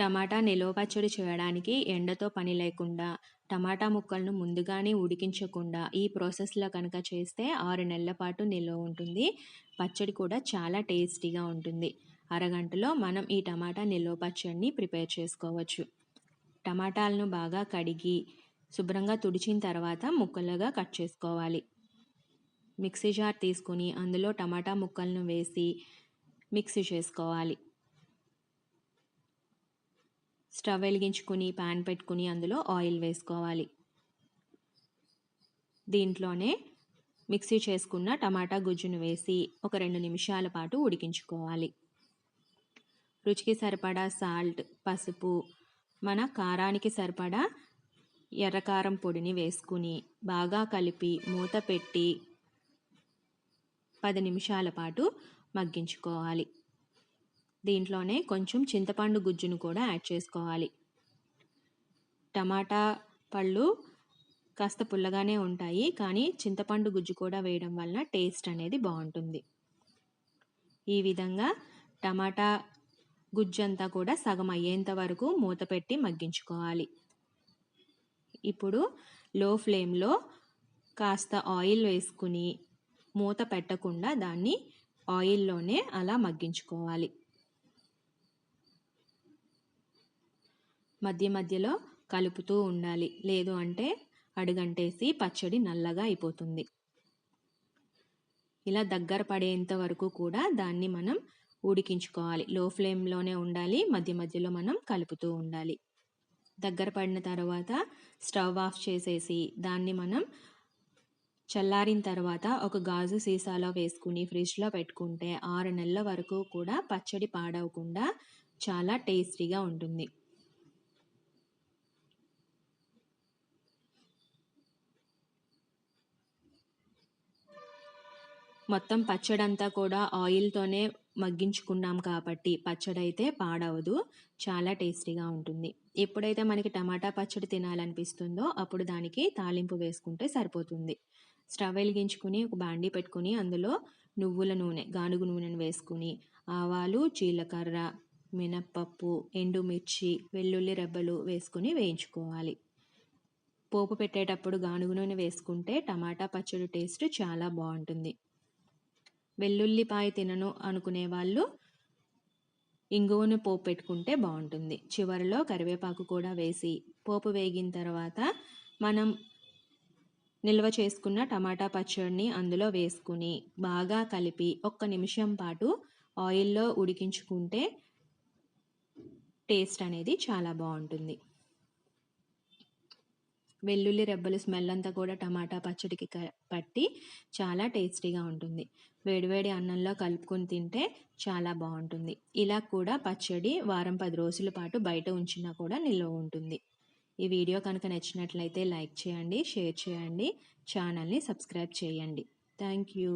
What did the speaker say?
టమాటా నిలువ పచ్చడి చేయడానికి ఎండతో పని లేకుండా టమాటా ముక్కలను ముందుగానే ఉడికించకుండా ఈ ప్రాసెస్లో కనుక చేస్తే ఆరు నెలల పాటు నిల్వ ఉంటుంది. పచ్చడి కూడా చాలా టేస్టీగా ఉంటుంది. అరగంటలో మనం ఈ టమాటా నిల్వ పచ్చడిని ప్రిపేర్ చేసుకోవచ్చు. టమాటాలను బాగా కడిగి శుభ్రంగా తుడిచిన తర్వాత ముక్కలుగా కట్ చేసుకోవాలి. మిక్సీ జార్ తీసుకుని అందులో టమాటా ముక్కలను వేసి మిక్సీ చేసుకోవాలి. స్టవ్ వెలిగించుకుని ప్యాన్ పెట్టుకుని అందులో ఆయిల్ వేసుకోవాలి. దీంట్లోనే మిక్సీ చేసుకున్న టమాటా గుజ్జును వేసి ఒక రెండు నిమిషాల పాటు ఉడికించుకోవాలి. రుచికి సరిపడా సాల్ట్ పసుపు మన కారానికి సరిపడా ఎర్రకారం పొడిని వేసుకుని బాగా కలిపి మూత పెట్టి పది నిమిషాల పాటు మగ్గించుకోవాలి. దీంట్లోనే కొంచెం చింతపండు గుజ్జును కూడా యాడ్ చేసుకోవాలి. టమాటా పళ్ళు కాస్త పుల్లగానే ఉంటాయి కానీ చింతపండు గుజ్జు కూడా వేయడం వలన టేస్ట్ అనేది బాగుంటుంది. ఈ విధంగా టమాటా గుజ్జు అంతా కూడా సగం అయ్యేంత వరకు మూత పెట్టి మగ్గించుకోవాలి. ఇప్పుడు లో ఫ్లేమ్లో కాస్త ఆయిల్ వేసుకుని మూత పెట్టకుండా దాన్ని ఆయిల్లోనే అలా మగ్గించుకోవాలి. మధ్య మధ్యలో కలుపుతూ ఉండాలి. లేదు అంటే అడుగంటేసి పచ్చడి నల్లగా అయిపోతుంది. ఇలా దగ్గర పడేంత వరకు కూడా దాన్ని మనం ఉడికించుకోవాలి. లో ఫ్లేమ్లోనే ఉండాలి. మధ్య మధ్యలో మనం కలుపుతూ ఉండాలి. దగ్గర పడిన తర్వాత స్టవ్ ఆఫ్ చేసేసి దాన్ని మనం చల్లారిన తర్వాత ఒక గాజు సీసాలో వేసుకుని ఫ్రిడ్జ్లో పెట్టుకుంటే ఆరు నెలల వరకు కూడా పచ్చడి పాడవకుండా చాలా టేస్టీగా ఉంటుంది. మొత్తం పచ్చడంతా కూడా ఆయిల్తోనే మగ్గించుకున్నాం కాబట్టి పచ్చడి అయితే పాడవదు. చాలా టేస్టీగా ఉంటుంది. ఎప్పుడైతే మనకి టమాటా పచ్చడి తినాలనిపిస్తుందో అప్పుడు దానికి తాలింపు వేసుకుంటే సరిపోతుంది. స్టవ్ వెలిగించుకుని ఒక బాండీ పెట్టుకుని అందులో నువ్వుల నూనె గానుగు నూనెను వేసుకుని ఆవాలు జీలకర్ర మినప్పప్పు ఎండుమిర్చి వెల్లుల్లి రెబ్బలు వేసుకుని వేయించుకోవాలి. పోపు పెట్టేటప్పుడు గానుగు నూనె వేసుకుంటే టమాటా పచ్చడి టేస్ట్ చాలా బాగుంటుంది. వెల్లుల్లిపాయ తినను అనుకునే వాళ్ళు ఇంగువను పోపు పెట్టుకుంటే బాగుంటుంది. చివరిలో కరివేపాకు కూడా వేసి పోపు వేగిన తర్వాత మనం నిల్వ చేసుకున్న టమాటా పచ్చడిని అందులో వేసుకుని బాగా కలిపి ఒక్క నిమిషం పాటు ఆయిల్లో ఉడికించుకుంటే టేస్ట్ అనేది చాలా బాగుంటుంది. వెల్లుల్లి రెబ్బలు స్మెల్ అంతా కూడా టమాటా పచ్చడికి పట్టి చాలా టేస్టీగా ఉంటుంది. వేడివేడి అన్నంలో కలుపుకొని తింటే చాలా బాగుంటుంది. ఇలా కూడా పచ్చడి వారం పది రోజుల పాటు బయట ఉంచినా కూడా నిల్వ ఉంటుంది. ఈ వీడియో కనుక నచ్చినట్లయితే లైక్ చేయండి షేర్ చేయండి ఛానల్ని సబ్స్క్రైబ్ చేయండి. Thank you.